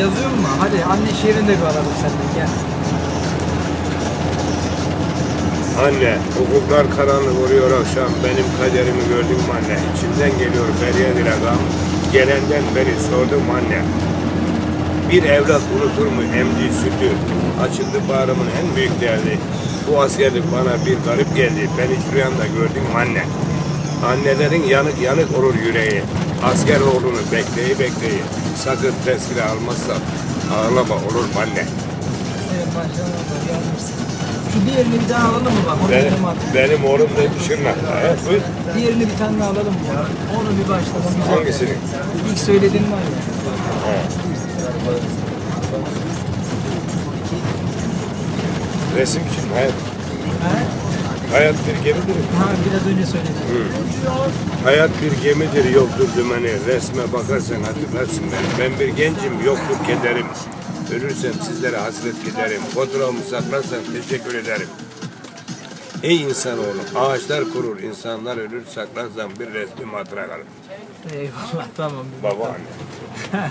Yazıyor mu? Hadi anne şiirini de bir alalım senden gel. Anne, ufuklar karanlık oluyor akşam. Benim kaderimi gördün mü anne? İçimden geliyor feryat ile gam. Gelenden beri sordum anne. Bir evlat unutur mu emdiği sütü? Açıldı bağrımın en büyük derdi. Bu askerlik bana bir garip geldi. Ben hiç rüyamda gördüm anne. Annelerin yanık yanık olur yüreği. Asker oğlunu bekleyi bekleyi. Sakın tezkire almazsan ağlama olur mu anne? Evet maşallah yazmışsın. Şu diğerini bir daha alalım mı bak? Onu Benim, benim oğlum da Şırnak'ta. he? Buyur. Diğerini bir tane daha alalım ya. Onu bir başlayalım. Hangisini? İlk söylediğin var ya. Resim için hayat. Ha? Hayat bir gemidir. Ha biraz önce söyledin. Hayat bir gemidir yoktur dümeni. Resme bakarsan hatırlarsın beni. Ben bir gencim yoktur kederim. Ölürsem sizlere hasret giderim. Fotoğrafımı saklarsan teşekkür ederim. Ey insanoğlu ağaçlar kurur insanlar ölür saklarsan bir resmim hatıra kalır. Eyvallah tamam. Baba anne.